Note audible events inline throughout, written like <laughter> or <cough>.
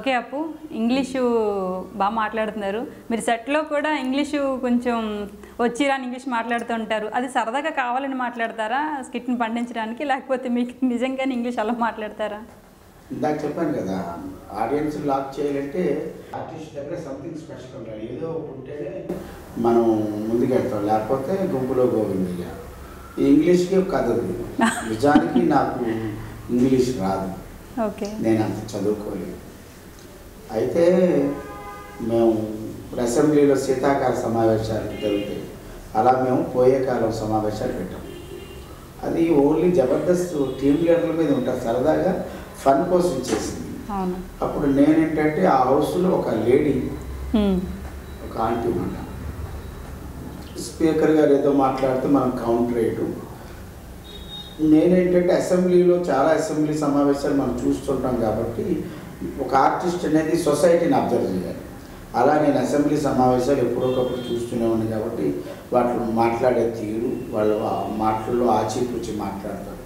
Okay అప్పు. English బాగా మాట్లాడుతున్నారు. మీరు సెట్లో కూడా ఇంగ్లీషు కొంచెం వచ్చి రాని ఇంగ్లీష్ మాట్లాడుతూ ఉంటారు. అది సరదాగా కావాలని మాట్లాడతారా? స్కిట్ని పండించడానికి లేకపోతే మీకు నిజంగానే ఇంగ్లీష్ అలా మాట్లాడతారా? ఇందాక చెప్పాను కదా ఆడియన్స్ లాక్ చేయాలంటే ఆర్టిస్ట్ దగ్గర సంథింగ్ స్పెషల్ ఉండాలి. ఏదో ఉంటేనే మనం ముందుకెళ్తాం లేకపోతే గుంపులో గోవిందయ్య. ఇంగ్లీష్కి ఉంది. <laughs> నిజానికి నాకు ఇంగ్లీష్ రాదు. ఓకే. నేను అంత చదువుకోలేదు. అయితే మేము ఇప్పుడు అసెంబ్లీలో శీతాకాల సమావేశాలు జరుగుతాయి అలా మేము పోయే కాలం సమావేశాలు పెట్టాం. అది ఓన్లీ జబర్దస్త్ టీమ్ లీడర్ల మీద ఉంటుంది సరదాగా ఫన్ కోసం చేసింది. అప్పుడు నేనేంటంటే ఆ హౌస్లో ఒక లేడీ. ఒక ఆంటీ ఉన్నట స్పీకర్ గారు ఏదో మాట్లాడితే మనం కౌంటర్ వేయటం. నేనేంటంటే అసెంబ్లీలో చాలా అసెంబ్లీ సమావేశాలు మనం చూస్తుంటాం కాబట్టి ఒక ఆర్టిస్ట్ అనేది సొసైటీని అబ్జర్వ్ చేయాలి. అలా నేను అసెంబ్లీ సమావేశాలు ఎప్పుడొకప్పుడు చూస్తూనే ఉన్నాను కాబట్టి వాటిలో మాట్లాడే తీరు వాళ్ళ మాటల్లో ఆచితూచి మాట్లాడతారు.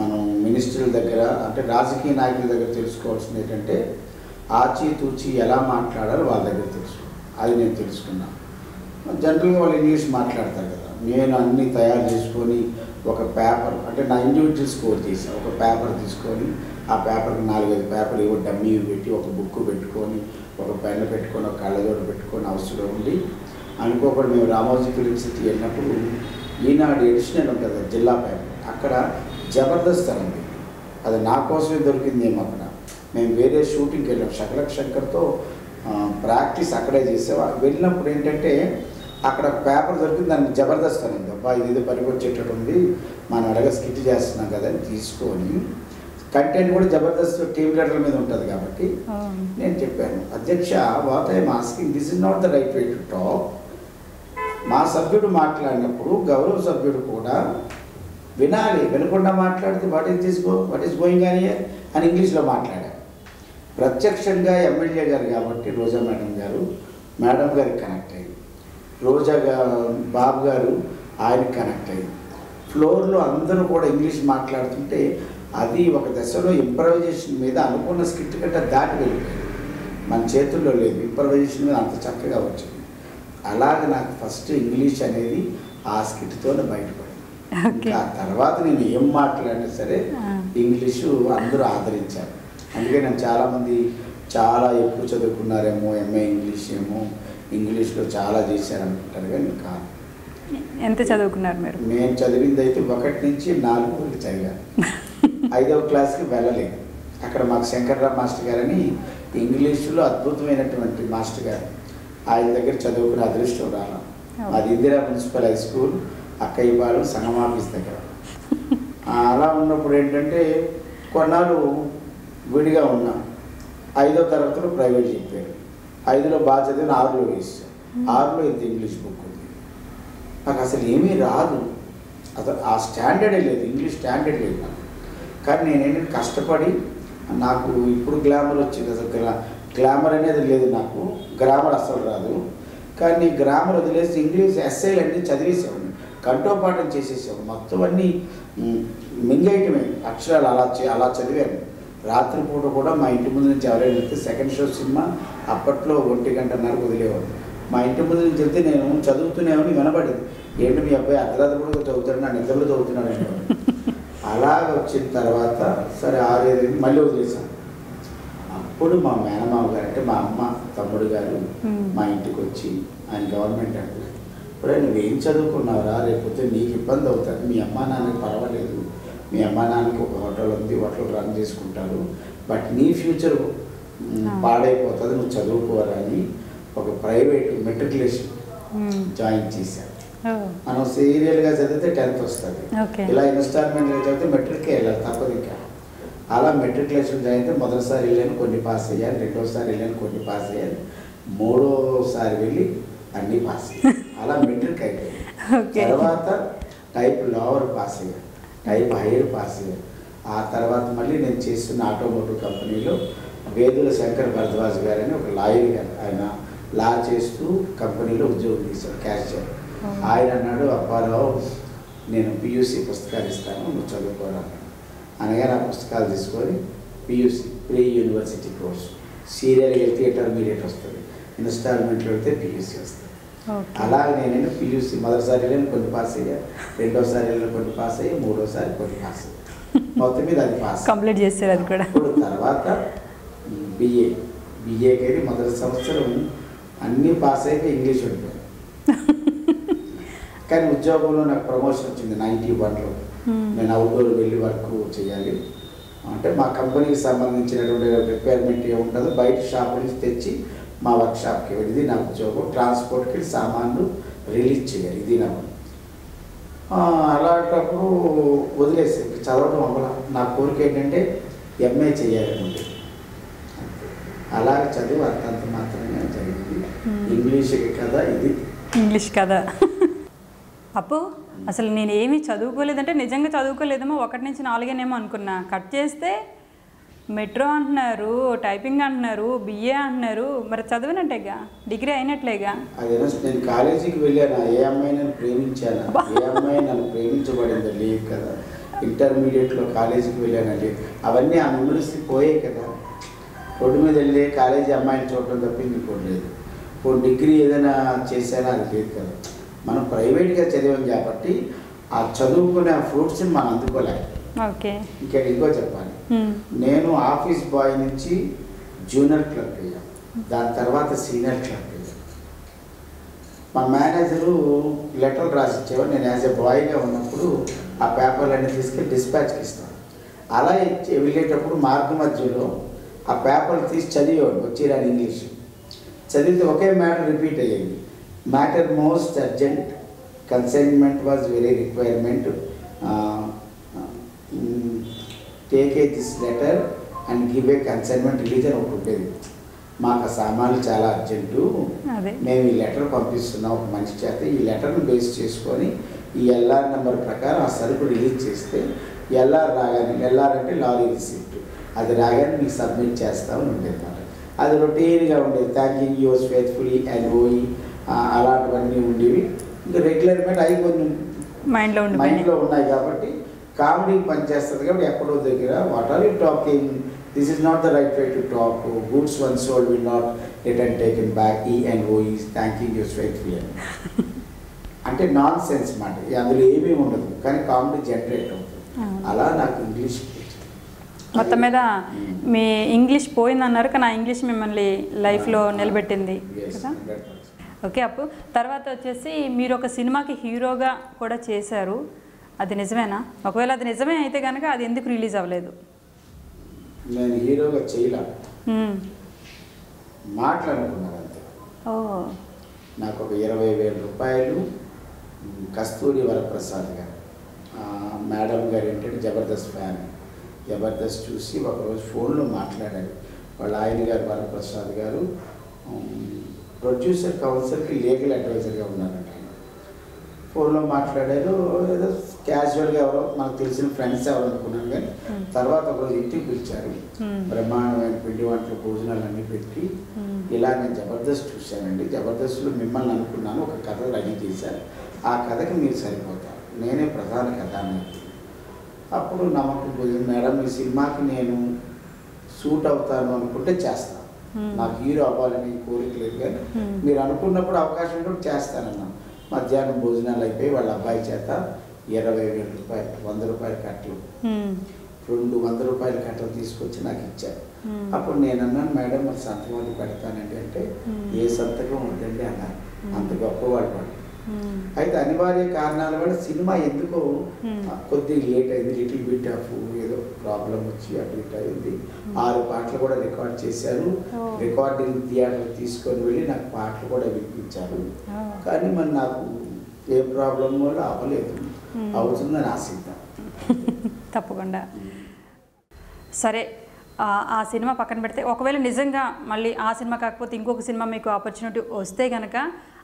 మనం మినిస్టర్ల దగ్గర అంటే రాజకీయ నాయకుల దగ్గర తెలుసుకోవాల్సింది ఏంటంటే ఆచితూచి ఎలా మాట్లాడాలో వాళ్ళ దగ్గర తెలుసు అది నేను తెలుసుకున్నాను జనరల్గా వాళ్ళు ఇంగ్లీష్ మాట్లాడతారు కదా. నేను అన్నీ తయారు చేసుకొని ఒక పేపర్ అంటే నా ఇండివిజువల్ స్కోర్ చేశాను ఒక పేపర్ తీసుకొని ఆ పేపర్కి నాలుగైదు పేపర్లు ఏవో డమ్మీ పెట్టి ఒక బుక్ పెట్టుకొని ఒక పెన్ను పెట్టుకొని ఒక కళ్ళజోడు పెట్టుకొని అవసరం ఉండి అనుకోకుండా మేము రామోజీ ఫిలిం సిటీ వెళ్ళినప్పుడు ఈనాడు ఎడిషనల్ ఉంటుంది కదా, జిల్లా పేపర్. అక్కడ జబర్దస్త్ అని ఉంది. అది నా కోసమే దొరికింది ఏమో అక్కడ. మేము వేరే షూటింగ్కి వెళ్ళాం. శకలక్ శంకర్తో ప్రాక్టీస్ అక్కడే చేసేవా? వెళ్ళినప్పుడు ఏంటంటే అక్కడ పేపర్ దొరికింది దానికి జబర్దస్త్ అనేది అబ్బా ఇది పనికొచ్చేటట్టు ఉంది. మనం అడగ స్కిట్ చేస్తున్నాం కదా అని తీసుకొని కంటెంట్ కూడా జబర్దస్త్ టీమ్ లీడర్ల మీద ఉంటుంది కాబట్టి. నేను చెప్పాను. అధ్యక్ష what I'm asking this is not the right way to talk. మా సభ్యుడు మాట్లాడినప్పుడు గౌరవ సభ్యుడు కూడా వినాలి వినకుండా మాట్లాడితే what is this go what is going అని అని ఇంగ్లీష్లో మాట్లాడారు. ప్రత్యక్షంగా ఎమ్మెల్యే గారు కాబట్టి రోజా మేడం గారు మేడం గారికి కనెక్ట్ అయ్యింది రోజా బాబు గారు ఆయనకి కనెక్ట్ అయ్యింది ఫ్లోర్లో అందరూ కూడా ఇంగ్లీష్ మాట్లాడుతుంటే అది ఒక దశలో ఇంప్రవైజేషన్ మీద అనుకున్న స్కిట్ కంటే దాటి వెళ్ళిపోయింది. మన చేతుల్లో లేదు. ఇంప్రవైజేషన్ మీద అంత చక్కగా వచ్చింది అలాగే నాకు ఫస్ట్ ఇంగ్లీష్ అనేది ఆ స్కిట్తోనే బయటపడింది. ఇంకా తర్వాత నేను ఏం మాట్లాడినా సరే ఆ. ఇంగ్లీషు అందరూ ఆదరించారు. అందుకే నేను చాలామంది చాలా ఎక్కువ చదువుకున్నారేమో ఎంఏ ఇంగ్లీష్ ఏమో ఇంగ్లీష్లో చాలా చేశారనుకుంటారు కానీ కాదు ఎంత చదువుకున్నారు మీరు? నేను చదివింది అయితే ఒకటి నుంచి నాలుగు వరకు చదివాను. <laughs> ఐదవ క్లాస్కి వెళ్ళలేదు. అక్కడ మాకు శంకర్రావు మాస్టర్ గారని ఇంగ్లీషులో అద్భుతమైనటువంటి మాస్టర్ గారు. ఆయన దగ్గర చదువుకునే అదృష్టం రాలా. అది Indira municipal high school Akkayyapalem Sangam office దగ్గర. అలా ఉన్నప్పుడు ఏంటంటే కొన్నాళ్ళు విడిగా ఉన్నా. ఐదో తరగతిలో ప్రైవేట్ చెప్పారు ఐదులో బాగా చదివిన ఆరులో వేసాను ఆరులో ఇంత ఇంగ్లీష్ బుక్ ఉంది. నాకు అసలు ఏమీ రాదు. అసలు ఆ స్టాండర్డే లేదు. ఇంగ్లీష్ స్టాండర్డ్ లేదు నాకు. కానీ నేనేంటంటే కష్టపడి నాకు ఇప్పుడు గ్లామర్ వచ్చింది అసలు గ్లా గ్లామర్ అనేది లేదు నాకు. గ్రామర్ అస్సలు రాదు. కానీ గ్రామర్ వదిలేసి ఇంగ్లీష్ ఎస్ఐలు అన్నీ చదివేసేవాడిని. కంఠోపాఠం చేసేసేవాడు మొత్తం అన్నీ మింగేయటమే. అక్షరాలు అలా అలా చదివాను. రాత్రిపూట కూడా మా ఇంటి ముందు నుంచి ఎవరైనా వెళ్తే సెకండ్ షో సినిమా అప్పట్లో ఒంటి గంటన్నర వదిలేవాడు. మా ఇంటి ముందు నుంచి వెళ్తే నేను చదువుతూనేమని వినబడింది. ఏంటి మీ అబ్బాయి అర్ధరాత్రి కూడా చదువుతాడు నా నిద్రలో చదువుతున్నాడు అంటే అలాగ వచ్చిన తర్వాత సరే ఆరేది మళ్ళీ వదిలేసాను అప్పుడు మా మేనమామ గారు అంటే మా అమ్మ తమ్ముడు గారు. మా ఇంటికి వచ్చి ఆయన గవర్నమెంట్ అంటే ఇప్పుడు నువ్వేం చదువుకున్నావురా రేపొద్దు నీకు ఇబ్బంది అవుతుంది మీ అమ్మ నాన్నకి పర్వాలేదు మీ అమ్మ నాన్నకి ఒక హోటల్ ఉంది హోటల్ రన్ చేసుకుంటారు బట్ నీ ఫ్యూచర్. పాడైపోతుంది నువ్వు చదువుకోరా అని ఒక ప్రైవేట్ మెట్రికులేషన్. జాయిన్ చేశారు ఓ. మనం సీరియల్గా చదివితే టెన్త్ వస్తుంది. ఇలా ఇన్స్టాల్మెంట్గా చదివితే మెట్రిక్కే వెళ్ళాలి తప్పదు ఇంకా. అలా మెట్రికులేషన్ అయితే మొదటిసారి వెళ్ళాను కొన్ని పాస్ అయ్యాను రెండోసారి వెళ్ళాను కొన్ని పాస్ అయ్యాను మూడోసారి వెళ్ళి అన్నీ పాస్ అయ్యాను అలా మెట్రిక్ అయిపోయింది. తర్వాత టైప్ లోవర్ పాస్ అయ్యాను టైప్ హైయర్ పాస్ అయ్యాను ఆ తర్వాత మళ్ళీ నేను చేస్తున్న ఆటోమోటివ్ కంపెనీలో వేదుల శంకర్ భరద్వాజ్ గారు అని ఒక లాయర్ గారు ఆయన లా చేస్తూ కంపెనీలో ఉద్యోగం తీశాడు క్యాషియర్ ఆయన అన్నాడు అప్పారావు నేను పియూసీ పుస్తకాలు ఇస్తాను నువ్వు చదువుకోరా అన్నాడు. అనగా నా పుస్తకాలు తీసుకొని PUC pre university course. Serial వెళ్తే ఇంటర్మీడియట్ వస్తుంది. ఇన్స్టాల్మెంట్లో వెళ్తే పియూసీ వస్తుంది. అలా నేను పియూసీ మొదటిసారి కొన్ని పాస్ అయ్యా. రెండోసారి కొన్ని పాస్ అయ్యి మూడోసారి కొన్ని పాస్ అయ్యా. మొత్తం మీద అది పాస్. కంప్లీట్ చేశారు అది కూడా. ఇప్పుడు తర్వాత బిఏ బిఏకి అయితే మొదటి సంవత్సరం అన్నీ పాస్ అయిపోయి ఇంగ్లీష్ ఉండిపోయాను కానీ ఉద్యోగంలో నాకు ప్రమోషన్ వచ్చింది నైంటీ వన్లో. Hmm. నేను అవుట్డోర్ వెళ్ళి వర్క్ చేయాలి. అంటే మా కంపెనీకి సంబంధించినటువంటి రిక్వైర్మెంట్ ఏముంటుందో బయట షాప్ నుంచి తెచ్చి మా వర్క్ షాప్కి వెళ్ళి నా ఉద్యోగం ట్రాన్స్పోర్ట్కి సామాన్లు రిలీజ్ చేయాలి. ఇది నా అలాంటప్పుడు వదిలేసి చదవడం అవ్వాల. నా కోరిక ఏంటంటే ఎంఏ చేయాలని ఉంది అలా చదువు అంతంత మాత్రమే జరిగింది. Hmm. ఇంగ్లీష్ కదా ఇది. ఇంగ్లీష్ కదా అప్పు? అసలు నేను ఏమీ చదువుకోలేదంటే నిజంగా చదువుకోలేదేమో ఒకటి నుంచి నాలుగేనేమో అనుకున్నా. కట్ చేస్తే మెట్రో అంటున్నారు టైపింగ్ అంటున్నారు బిఏ అంటున్నారు. మరి చదివినట్టేగా? డిగ్రీ అయినట్లేగా? అదేనా నేను కాలేజీకి వెళ్ళాను. ఏ అమ్మాయి నన్ను ప్రేమించాను? ఏ అమ్మాయి నన్ను ప్రేమించబడిందో లేదు కదా. ఇంటర్మీడియట్లో కాలేజీకి వెళ్ళానండి అవన్నీ ఆ మెమరీస్ పోయాయి కదా. రోడ్డు మీద వెళ్ళి కాలేజీ అమ్మాయిని చూడటం తప్ప ఇంకోటి లేదు. ఓ డిగ్రీ ఏదైనా చేశానా? అది లేదు కదా. మనం ప్రైవేట్గా చదివాం కాబట్టి ఆ చదువుకునే ఫ్రూట్స్ని మనం అందుకోలేక ఓకే. ఇంకా ఇంకో చెప్పాలి. నేను ఆఫీస్ బాయ్ నుంచి జూనియర్ క్లర్క్ అయ్యాను దాని తర్వాత సీనియర్ క్లర్క్ అయ్యాను మా మేనేజరు లెటర్ రాసి ఇచ్చేవారు నేను యాజ్ ఎ బాయ్గా ఉన్నప్పుడు ఆ పేపర్లన్నీ తీసుకెళ్ళి డిస్పాచ్కి ఇస్తాను. అలా ఇచ్చి వెళ్ళేటప్పుడు మార్గ మధ్యలో ఆ పేపర్లు తీసి చదివేవాడు. వచ్చేరాని ఇంగ్లీష్. చదివితే ఒకే మ్యాటర్ రిపీట్ అయ్యేది. Matter most urgent consignment was very requirement take a this letter and give a consignment release అని ఒకటి ఉండేది. మాకు ఆ సామాన్లు చాలా అర్జెంటు మేము ఈ లెటర్ పంపిస్తున్నాం ఒక మనిషి చేత. ఈ లెటర్ను బేస్ చేసుకొని ఈ ఎల్ఆర్ నెంబర్ ప్రకారం ఆ సరుకు రిలీజ్ చేస్తే ఎల్ఆర్ రాగానే ఎల్ఆర్ అంటే లారీ రిసిప్ట్. అది రాగానే మీకు సబ్మిట్ చేస్తామని ఉండేది అది రొటీన్గా ఉండేది. థ్యాంకింగ్ యూస్ ఫేత్ఫుల్లీ అండ్ ఓయి అలాంటివన్నీ ఉండేవి. ఇంకా రెగ్యులర్మెంట్ అవి కొంచెం మైండ్లో మైండ్లో ఉన్నాయి కాబట్టి కామెడీ పనిచేస్తుంది కాబట్టి ఎక్కడో దగ్గర what are you talking? This is not the right way to talk goods one sold will not return taken back E and O is thanking yours faithful అంటే నాన్ సెన్స్ మాట అందులో ఏమీ ఉండదు. కానీ కామెడీ జనరేట్ అవుతుంది. అలా నాకు English మొత్తం మీద మీ ఇంగ్లీష్ పోయిందన్నారు. కానీ ఆ ఇంగ్లీష్ మిమ్మల్ని లైఫ్లో నిలబెట్టింది కదా? ఓకే అప్పు. తర్వాత వచ్చేసి మీరు ఒక సినిమాకి హీరోగా కూడా చేశారు. అది నిజమేనా? ఒకవేళ అది నిజమే అయితే కనుక అది ఎందుకు రిలీజ్ అవ్వలేదు? నేను హీరోగా చేయలే. మాట్లాడుకున్నాను అంతే. నాకు ఒక ఇరవై వేల రూపాయలు కస్తూరి వరప్రసాద్ గారు మేడం గారు ఏంటంటే జబర్దస్త్ ఫ్యాన్. జబర్దస్త్ చూసి ఒకరోజు ఫోన్లో మాట్లాడారు. వాళ్ళ ఆయన గారు వరప్రసాద్ గారు ప్రొడ్యూసర్ కౌన్సిల్కి లీగల్ అడ్వైజర్గా ఉన్నారంట ఆయన ఫోన్లో మాట్లాడారు ఏదో క్యాజువల్గా ఎవరో మనకు తెలిసిన ఫ్రెండ్స్ ఎవరు అనుకున్నాను కానీ. తర్వాత ఒకరోజు ఇంటికి పిలిచారు. బ్రహ్మాండమైన పిండి వంటలు భోజనాలు అన్నీ పెట్టి. ఇలా నేను జబర్దస్త్ చూశానండి జబర్దస్త్లో మిమ్మల్ని అనుకున్నాను ఒక కథ రెడీ చేశారు ఆ కథకి మీరు సరిపోతారు నేనే ప్రధాన కథానాయకుడు అప్పుడు నమ్మకం కుదిరింది మేడం ఈ సినిమాకి నేను సూట్ అవుతాను అనుకుంటే చేస్తాను. నాకు హీరో అవ్వాలని కోరిక లేదు కానీ Hmm. మీరు అనుకున్నప్పుడు అవకాశం ఉంటే చేస్తానన్నా మధ్యాహ్నం భోజనాలు అయిపోయి వాళ్ళ అబ్బాయి చేత ఇరవై వేల రూపాయలు వంద రూపాయల కట్టలు మ్మ్. రెండు వంద రూపాయల కట్టలు తీసుకొచ్చి నాకు ఇచ్చారు. అప్పుడు నేను అన్నాను మేడం మరి సంతకం పెడతానండి అంటే. ఏ సంతకం వద్దండి అన్నారు. అంత గొప్పవాడు వాడు. అయితే అనివార్య కారణాల వల్ల సినిమా ఎందుకో. ఆ, కొద్దిగా లేట్ అయింది లిటిల్ బిట్ ఆఫ్ ఏదో ప్రాబ్లం వచ్చి అటు ఇటు అయింది ఆరు పాటలు కూడా రికార్డ్ చేశారు. రికార్డింగ్ థియేటర్ తీసుకొని వెళ్ళి నాకు పాటలు కూడా వినిపించారు ఓ. కానీ మరి నాకు ఏ ప్రాబ్లం వల్ల అవ్వలేదు. అవుతుందని ఆశిద్దాం తప్పకుండా సరే ఆ, ఆ సినిమా పక్కన పెడితే ఒకవేళ నిజంగా మళ్ళీ ఆ సినిమా కాకపోతే ఇంకొక సినిమా మీకు ఆపర్చునిటీ వస్తే కనుక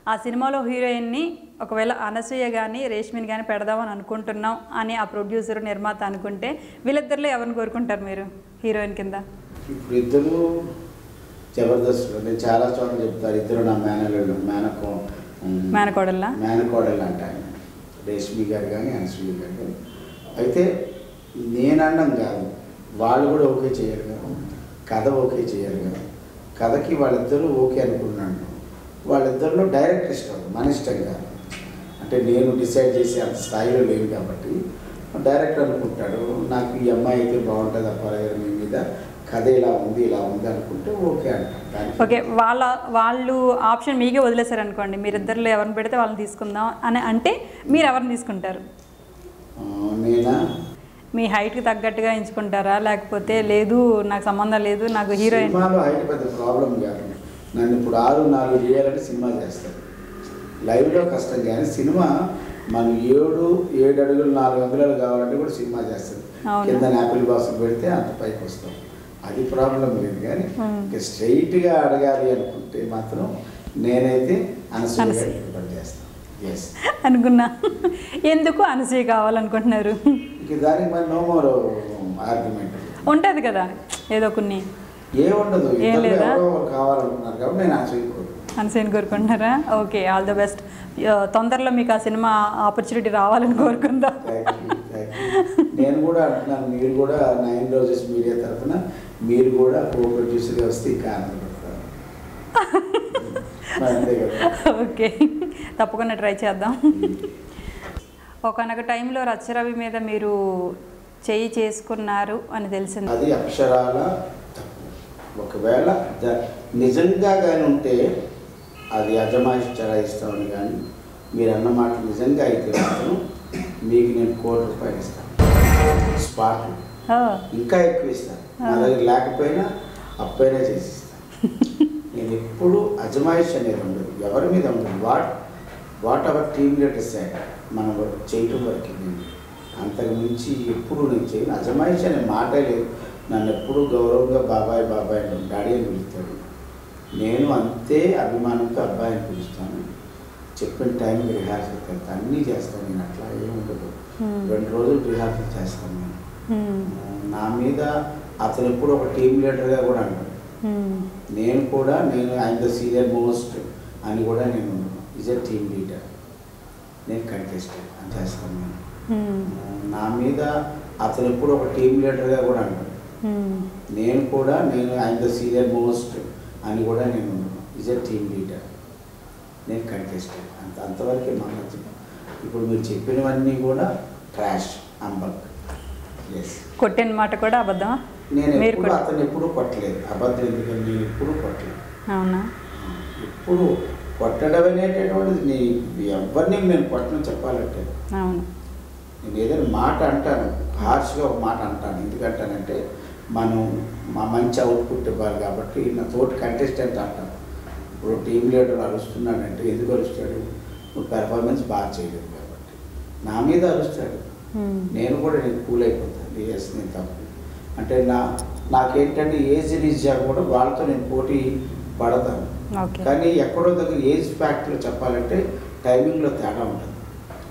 ఆ సినిమాలో హీరోయిన్ని ఒకవేళ అనసూయ కానీ రేష్మిని కానీ పెడదామని అనుకుంటున్నాం అని ఆ ప్రొడ్యూసర్ నిర్మాత అనుకుంటే వీళ్ళిద్దరిలో ఎవరిని కోరుకుంటారు మీరు హీరోయిన్ కింద? ఇప్పుడు ఇద్దరు జబర్దస్త్ నేను చాలా చోట్ల చెప్తారు ఇద్దరు నా మేనలు మేనకో మేనకోడల్లా మేనకోడలు అంట ఆయన. రేష్మి గారు కానీ అనసూయ గారు కానీ అయితే నేను అనడం కాదు. వాళ్ళు కూడా ఓకే చేయరు కదా. కథ ఓకే చేయరు కదా. కథకి వాళ్ళిద్దరూ ఓకే అనుకున్నాను వాళ్ళిద్దరిలో డైరెక్ట్ ఇష్టం మన ఇష్టంగా. అంటే నేను డిసైడ్ చేసే అంత స్థాయిలో లేను కాబట్టి డైరెక్ట్ అనుకుంటాడు నాకు ఈ అమ్మాయి అయితే బాగుంటుంది అప్పారావు గారి మీ మీద కథ ఇలా ఉంది ఇలా ఉంది అనుకుంటే ఓకే దానికి ఓకే వాళ్ళ వాళ్ళు ఆప్షన్ మీకే వదిలేశారు అనుకోండి మీరిద్దరిలో ఎవరిని పెడితే వాళ్ళని తీసుకుందాం అని అంటే మీరు ఎవరిని తీసుకుంటారు? నేనా? మీ హైట్కి తగ్గట్టుగా ఎంచుకుంటారా? లేకపోతే లేదు నాకు సంబంధం లేదు నాకు హీరోయిన్ హైట్ పెద్ద ప్రాబ్లం కాదు. నన్ను ఇప్పుడు ఆరు నాలుగు చేయాలంటే సినిమా చేస్తాను లైవ్లో కష్టం కానీ సినిమా మనం ఏడు ఏడు అడుగులు నాలుగు అంగుళాలు కావాలంటే కూడా సినిమా చేస్తుంది? కింద యాపిల్ బాక్స్ పెడితే అంత పైకి వస్తాం. అది ప్రాబ్లం లేదు కానీ. ఇంకా స్ట్రైట్గా అడగాలి అనుకుంటే మాత్రం నేనైతే అనసూయ చేస్తాను. అనుకున్నా. ఎందుకు అనసూయ కావాలనుకుంటున్నారు? దానికి మరి నో మోర్ ఆర్గ్యుమెంట్ ఉంటుంది కదా ఏదో కొన్ని ఏముండదు. కావాలనుకున్నారు కాబట్టి నేను అనసూయని కోరుకుంటున్నారా? Okay all the best. తొందరలో మీకు ఆ సినిమా ఆపర్చునిటీ రావాలని కోరుకుందాం. నేను కూడా అంటున్నాను మీరు కూడా నైన్ రోజెస్ మీడియా తరఫున మీరు కూడా కో ప్రొడ్యూసర్గా వస్తే ఇంకా ఓకే తప్పకుండా ట్రై చేద్దాం. ఒకనొక టైంలో రచ్చరవి మీద మీరు చేయి చేసుకున్నారు అని తెలిసింది. అది అక్షరాల ఒకవేళ నిజంగా కానీ ఉంటే అది అజమాయిషి చలాయిస్తామని కానీ మీరు అన్న మాట నిజంగా అయితే మాత్రం మీకు నేను కోటి రూపాయలు ఇస్తాను స్పాట్. ఇంకా ఎక్కువ ఇస్తాను నా దగ్గర లేకపోయినా అప్పైనా చేసి ఇస్తాను నేను ఎప్పుడు అజమాయిష్ అనేది ఉండదు. ఎవరి మీద ఉండదు. What what our team leaders మనం చేయటం వరకు నేను అంతకు మించి ఎప్పుడు నేను చేయను. అజమాయిష్ అనే మాటే లేదు. నన్ను ఎప్పుడు గౌరవంగా బాబాయ్ బాబాయ్ అని డాడీ అని పిలుస్తాడు. నేను అంతే అభిమానంతో అబ్బాయి అని పిలుస్తాను. చెప్పిన టైంకి రిహార్సల్ వెళ్తాను అన్నీ చేస్తాను. నేను అట్లా ఏముండదు. రెండు రోజులు రిహార్సల్ చేస్తాను నేను. నా మీద అతను ఎప్పుడు ఒక టీం లీడర్గా కూడా అంటాడు నేను కూడా నేను ఆయన ద సీనియర్ మోస్ట్ అని కూడా నేను ఈజ్ ఎ టీమ్ లీడర్. నేను కంటెస్టెడ్ అని చేస్తాను నేను. నా మీద అతను ఎప్పుడు ఒక టీం లీడర్గా కూడా అంటాడు నేను కూడా నేను ఆయన ద సీనియర్ మోస్ట్ అని కూడా నేను ఈజ్ ఎ టీమ్ లీడర్ నేను కంటెస్టెడ్ అంత అంతవరకే మా మధ్య. ఇప్పుడు మీరు చెప్పినవన్నీ కూడా ట్రాష్ అంబక్ ఎస్ కొట్టిన మాట కూడా అబద్ధమా? నేను ఎప్పుడు అతను ఎప్పుడు కొట్టలేదు. అబద్ధం ఎందుకని నేను ఎప్పుడు కొట్టలేదు. అవునా? ఎప్పుడు కొట్టడం అనేటటువంటిది నీ ఎవరిని నేను కొట్టను చెప్పాలంటే. అవును. నేను ఏదైనా మాట అంటాను హార్ష్గా ఒక మాట అంటాను. ఎందుకంటానంటే మనం మా మంచి అవుట్పుట్ ఇవ్వాలి కాబట్టి నా తోటి కంటెస్టెంట్ అంటాను. ఇప్పుడు టీం లీడర్ అరుస్తున్నాడంటే ఎందుకు అరుస్తాడు? నువ్వు పెర్ఫార్మెన్స్ బాగా చేయలేదు కాబట్టి. నా మీద అరుస్తాడు. నేను కూడా నేను కూల్ అయిపోతాను. ఎస్ నేను తప్పు. అంటే నా నాకేంటంటే ఏజ్ రీత్యా కూడా వాళ్ళతో నేను పోటీ పడతాను. కానీ ఎక్కడో దగ్గర ఏజ్ ఫ్యాక్టర్లో చెప్పాలంటే టైమింగ్లో తేడా ఉంటుంది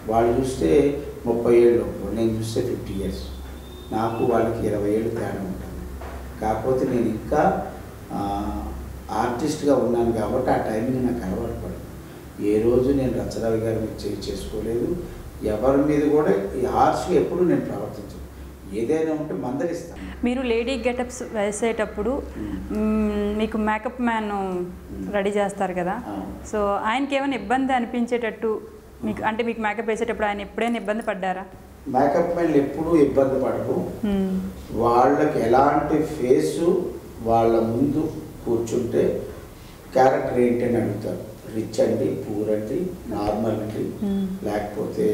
వాళ్ళు చూస్తే ముప్పై ఏళ్ళు. నేను చూస్తే ఫిఫ్టీ ఇయర్స్. నాకు వాళ్ళకి ఇరవై ఏళ్ళు తేడా ఉంటుంది. కాకపోతే నేను ఇంకా ఆర్టిస్ట్గా ఉన్నాను కాబట్టి ఆ టైమింగ్ నాకు అలవాటు పడదు. ఏ రోజు నేను రచరవి గారి మీద చేయి చేసుకోలేదు. ఎవరి మీద కూడా ఈ హార్ష్గా ఎప్పుడు నేను ప్రవర్తించను. ఏదైనా ఉంటే మందలిస్తాను. మీరు లేడీ గెటప్స్ వేసేటప్పుడు మీకు మేకప్ మ్యాన్ రెడీ చేస్తారు కదా. సో ఆయనకి ఏమైనా ఇబ్బంది అనిపించేటట్టు మీకు అంటే మీకు మేకప్ వేసేటప్పుడు ఆయన ఎప్పుడైనా ఇబ్బంది పడ్డారా మేకప్ మెన్లు ఎప్పుడూ ఇబ్బంది పడకు మ్మ్. వాళ్ళకి ఎలాంటి ఫేసు వాళ్ళ ముందు కూర్చుంటే క్యారెక్టర్ ఏంటి అని అడుగుతారు రిచ్ అండి పూర్ అండి నార్మల్ అండి. లేకపోతే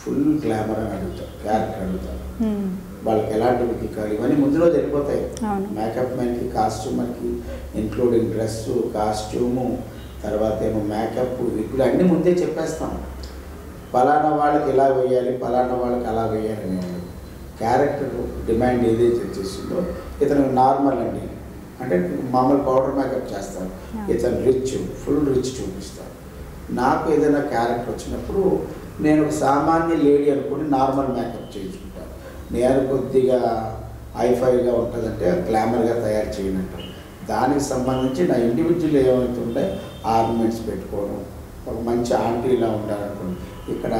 ఫుల్ గ్లామర్ అని అడుగుతారు క్యారెక్టర్ అడుగుతారు. వాళ్ళకి ఎలాంటి కావాలి ఇవన్నీ ముందులో జరిగిపోతాయి. మేకప్ మ్యాన్కి కాస్ట్యూమర్కి ఇంక్లూడింగ్ డ్రెస్సు కాస్ట్యూము తర్వాత ఏమో మేకప్ విగ్గులు అన్నీ ముందే చెప్పేస్తాం. పలానా వాళ్ళకి ఇలా వేయాలి పలానా వాళ్ళకి అలా వేయాలి అని. ఉండదు క్యారెక్టర్ డిమాండ్ ఏదైతే చేసిందో ఇతను నార్మల్ అండి. అంటే మామూలు పౌడర్ మేకప్ చేస్తారు. Yeah. ఇతను రిచ్ ఫుల్ రిచ్ చూపిస్తారు. నాకు ఏదైనా క్యారెక్టర్ వచ్చినప్పుడు నేను ఒక సామాన్య లేడీ అనుకుని నార్మల్ మేకప్ చేయించుకుంటాను నేను కొద్దిగా హైఫైగా ఉంటుందంటే గ్లామర్గా తయారు చేయనట్టు. దానికి సంబంధించి నా ఇండివిజువల్ ఏమైతే ఉంటే ఆర్నమెంట్స్ పెట్టుకోవడం ఒక మంచి ఆంటీలా ఉండాలనుకోండి ఇక్కడ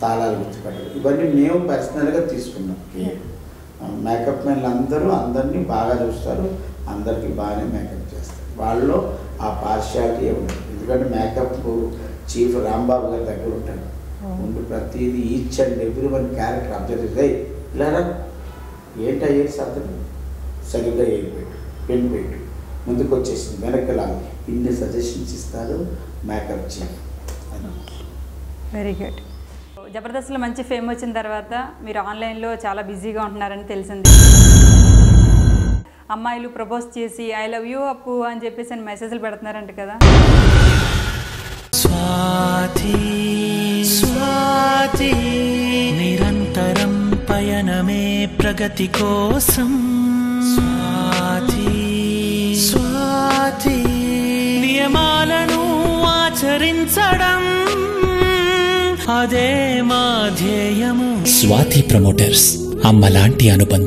తాళాలు గుర్తుపెట్టడం ఇవన్నీ మేము పర్సనల్గా తీసుకున్నాం. కేర్ మేకప్ మెన్లు అందరూ అందరినీ బాగా చూస్తారు అందరికీ బాగానే మేకప్ చేస్తారు. వాళ్ళలో ఆ పార్షియాలిటీ ఉండదు ఎందుకంటే మేకప్ చీఫ్ రాంబాబు గారి దగ్గర ఉంటాడు. ముందు ప్రతిదీ each and every one character observe చేసి ఇలా. ఏంటి అయ్యేది సర్దలు సరిగ్గా ఏది పెట్టు పెన్ పెట్టు ముందుకు వచ్చేసింది వెనక్కి లాగు. ఇన్ని సజెషన్స్ ఇస్తారు మేకప్ చీఫ్ వెరీ గుడ్ జబర్దస్త్లో మంచి ఫేమ్ వచ్చిన తర్వాత మీరు ఆన్లైన్లో చాలా బిజీగా ఉంటున్నారని తెలిసింది. అమ్మాయిలు ప్రపోజ్ చేసి ఐ లవ్ యూ అప్పు అని చెప్పేసి అని మెసేజ్లు పెడుతున్నారంట కదా. స్వాతి స్వాతి నిరంతరం పయనమే ప్రగతి కోసం. ఆచరించడం అదే మా ధ్యేయము. స్వాతి ప్రమోటర్స్ అమ్మలాంటి అనుబంధం.